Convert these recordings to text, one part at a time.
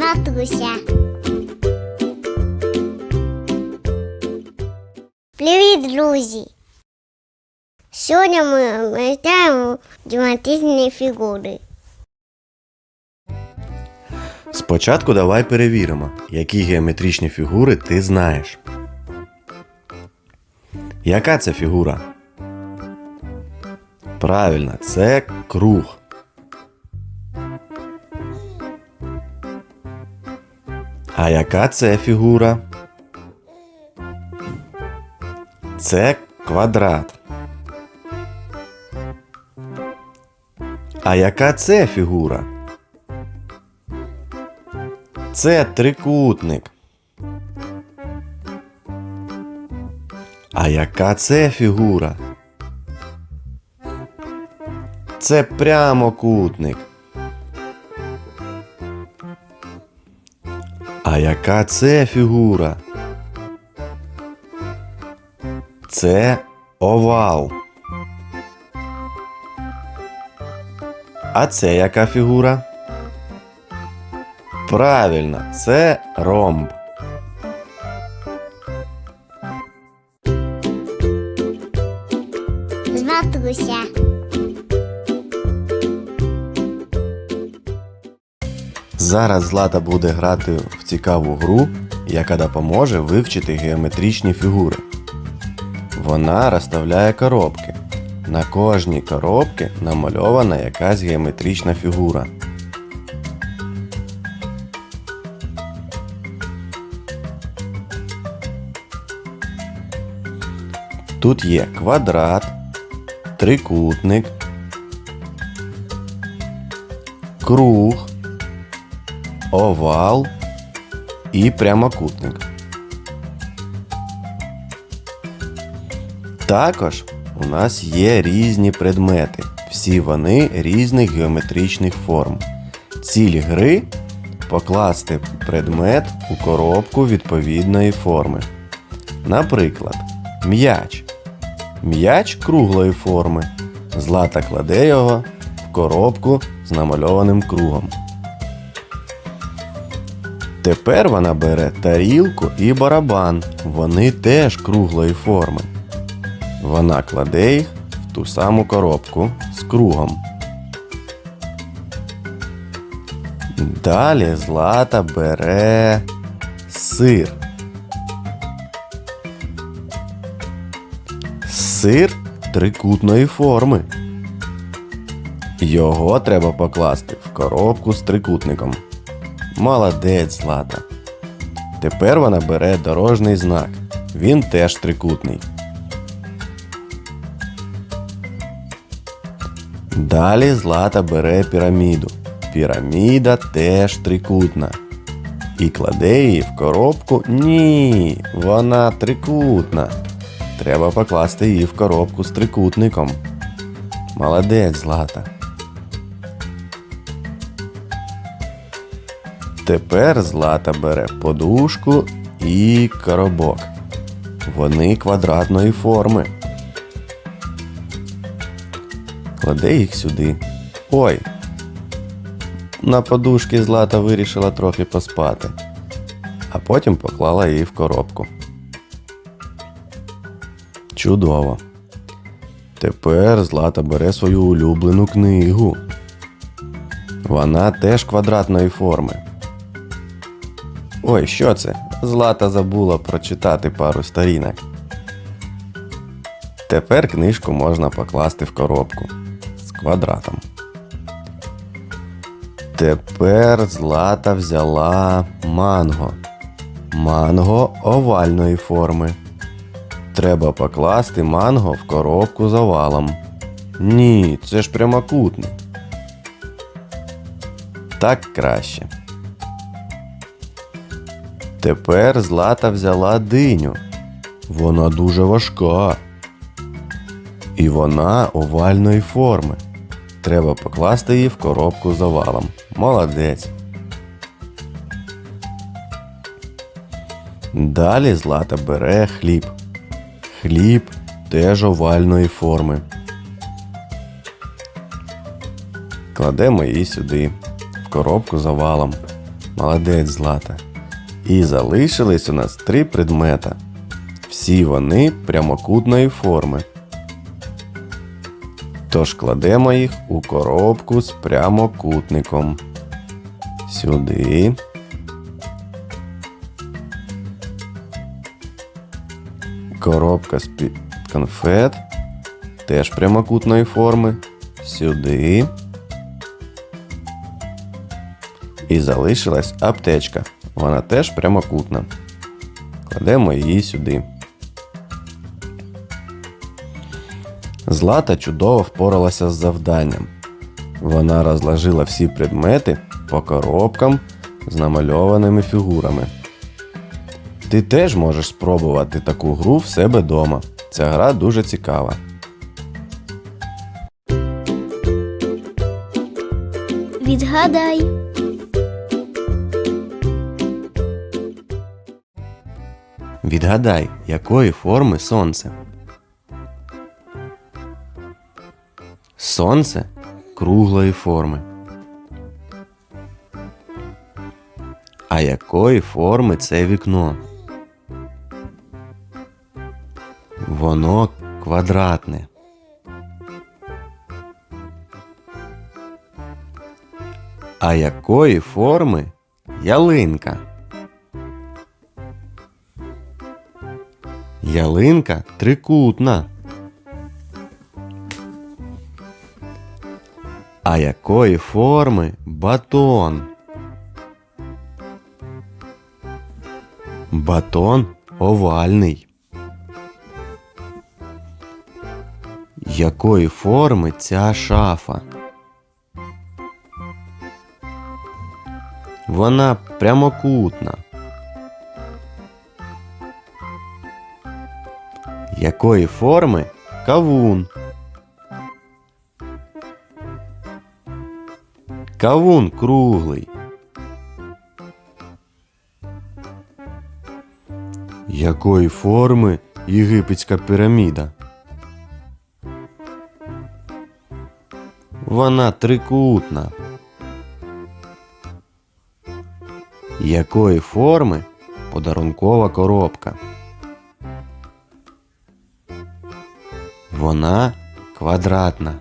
матуся. Привіт, друзі! Сьогодні ми розглядаємо геометричні фігури. Спочатку давай перевіримо, які геометричні фігури ти знаєш. Яка це фігура? Правильно, це круг. А яка це фігура? Це квадрат. А яка це фігура? Це трикутник. А яка це фігура? Це прямокутник. А яка це фігура? Це овал. А це яка фігура? Правильно, це ромб. З Зараз Злата буде грати в цікаву гру, яка допоможе вивчити геометричні фігури. Вона розставляє коробки. На кожній коробці намальована якась геометрична фігура. Тут є квадрат, трикутник, круг, овал і прямокутник. Також у нас є різні предмети. Всі вони різних геометричних форм. Ціль гри покласти предмет у коробку відповідної форми. Наприклад, м'яч. М'яч круглої форми. Злата кладе його в коробку з намальованим кругом. Тепер вона бере тарілку і барабан. Вони теж круглої форми. Вона кладе їх в ту саму коробку з кругом. Далі Злата бере сир. Сир трикутної форми. Його треба покласти в коробку з трикутником. Молодець, Злата. Тепер вона бере дорожній знак. Він теж трикутний. Далі Злата бере піраміду. Піраміда теж трикутна. І кладе її в коробку. Ні, вона трикутна. Треба покласти її в коробку з трикутником. Молодець, Злата. Тепер Злата бере подушку і коробок. Вони квадратної форми. Кладе їх сюди. Ой. На подушки Злата вирішила трохи поспати, а потім поклала її в коробку. Чудово. Тепер Злата бере свою улюблену книгу. Вона теж квадратної форми. Ой, що це? Злата забула прочитати пару сторінок. Тепер книжку можна покласти в коробку з квадратом. Тепер Злата взяла манго. Манго овальної форми. Треба покласти манго в коробку з овалом. Ні, це ж прямокутник. Так краще. Тепер Злата взяла диню. Вона дуже важка. І вона овальної форми. Треба покласти її в коробку з овалом. Молодець. Далі Злата бере хліб. Хліб теж овальної форми. Кладемо її сюди, в коробку з овалом. Молодець Злата. І залишились у нас три предмета. Всі вони прямокутної форми. Тож кладемо їх у коробку з прямокутником. Сюди. Коробка з-під конфет. Теж прямокутної форми. Сюди. І залишилась аптечка. Вона теж прямокутна. Кладемо її сюди. Злата чудово впоралася з завданням. Вона розложила всі предмети по коробкам з намальованими фігурами. Ти теж можеш спробувати таку гру в себе вдома. Ця гра дуже цікава. Відгадай. Відгадай, якої форми сонце? Сонце круглої форми. А якої форми це вікно? Воно квадратне. А якої форми ялинка? Ялинка трикутна. А якої форми батон? Батон овальний. Якої форми ця шафа? Вона прямокутна. Якої форми кавун? Кавун круглий. Якої форми єгипетська піраміда? Вона трикутна. Якої форми подарункова коробка? Вона квадратна.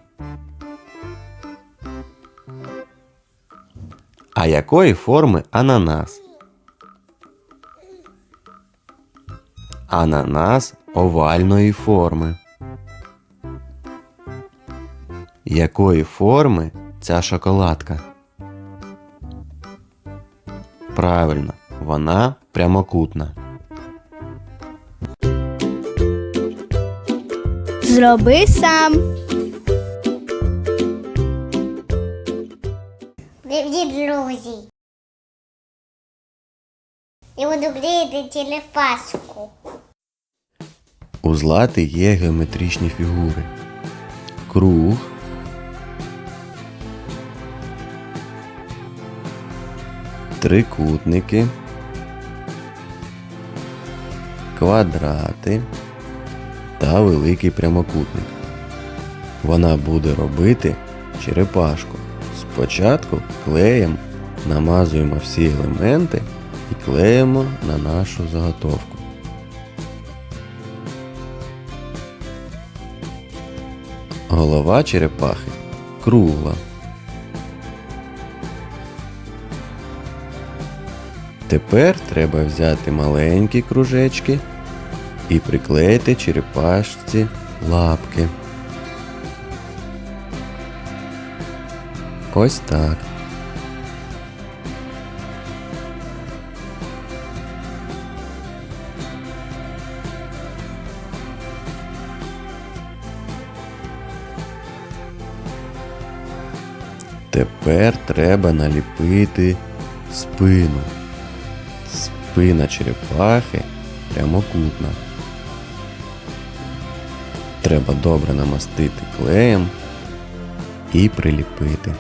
А якої форми ананас? Ананас овальної форми. Якої форми ця шоколадка? Правильно, вона прямокутна. Зроби сам. Привіт, друзі. Я буду клеїти телепаску. У злати є геометричні фігури. Круг. Трикутники. Квадрати та великий прямокутник. Вона буде робити черепашку. Спочатку клеєм намазуємо всі елементи і клеїмо на нашу заготовку. Голова черепахи кругла. Тепер треба взяти маленькі кружечки і приклеїти черепашці лапки. Ось так. Тепер треба наліпити спину. Спина черепахи прямокутна. Треба добре намастити клеєм і приліпити.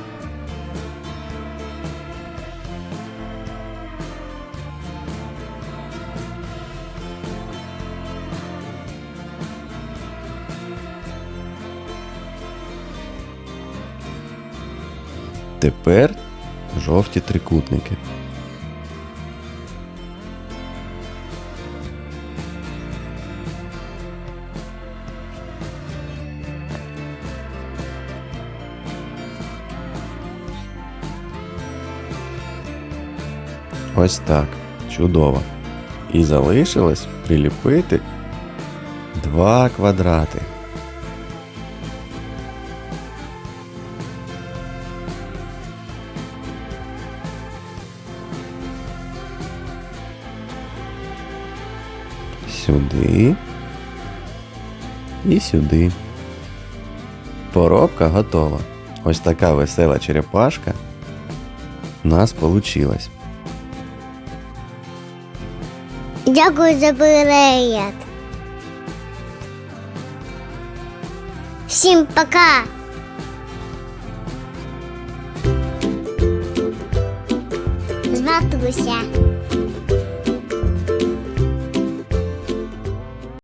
Тепер жовті трикутники. Ось так. Чудово. І залишилось приліпити два квадрати. Сюди і сюди. Поробка готова. Ось така весела черепашка у нас получилась. Дякую за перегляд. Всім пока. Зватуся.